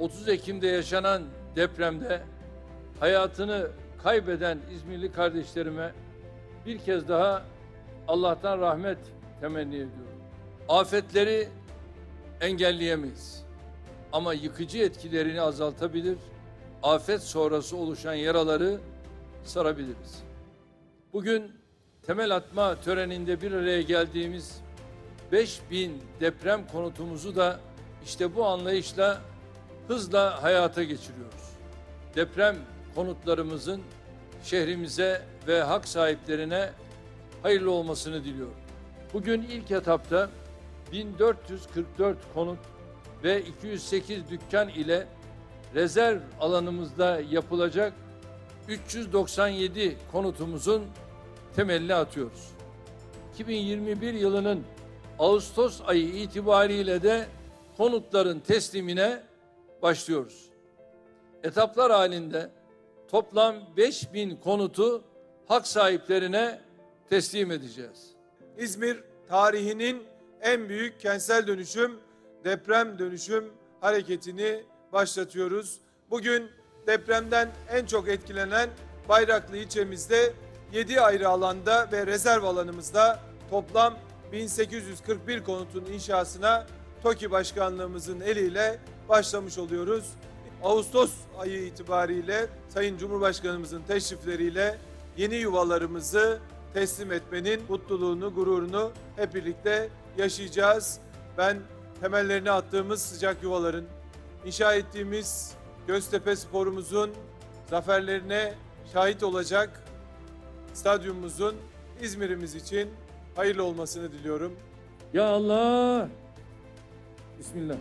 30 Ekim'de yaşanan depremde hayatını kaybeden İzmirli kardeşlerime bir kez daha Allah'tan rahmet temenni ediyorum. Afetleri engelleyemeyiz. Ama yıkıcı etkilerini azaltabilir, afet sonrası oluşan yaraları sarabiliriz. Bugün temel atma töreninde bir araya geldiğimiz 5000 deprem konutumuzu da işte bu anlayışla hızla hayata geçiriyoruz. Deprem konutlarımızın şehrimize ve hak sahiplerine hayırlı olmasını diliyorum. Bugün ilk etapta 1444 konut ve 208 dükkan ile rezerv alanımızda yapılacak 397 konutumuzun temelini atıyoruz. 2021 yılının Ağustos ayı itibariyle de konutların teslimine başlıyoruz. Etaplar halinde toplam 5000 konutu hak sahiplerine teslim edeceğiz. İzmir tarihinin en büyük kentsel dönüşüm, deprem dönüşüm hareketini başlatıyoruz. Bugün depremden en çok etkilenen Bayraklı ilçemizde 7 ayrı alanda ve rezerv alanımızda toplam 1841 konutun inşasına TOKİ Başkanlığımızın eliyle başlamış oluyoruz. Ağustos ayı itibariyle Sayın Cumhurbaşkanımızın teşrifleriyle yeni yuvalarımızı teslim etmenin mutluluğunu, gururunu hep birlikte yaşayacağız. Ben temellerini attığımız sıcak yuvaların, inşa ettiğimiz Göztepe sporumuzun zaferlerine şahit olacak stadyumumuzun İzmir'imiz için hayırlı olmasını diliyorum. Ya Allah! Bismillah.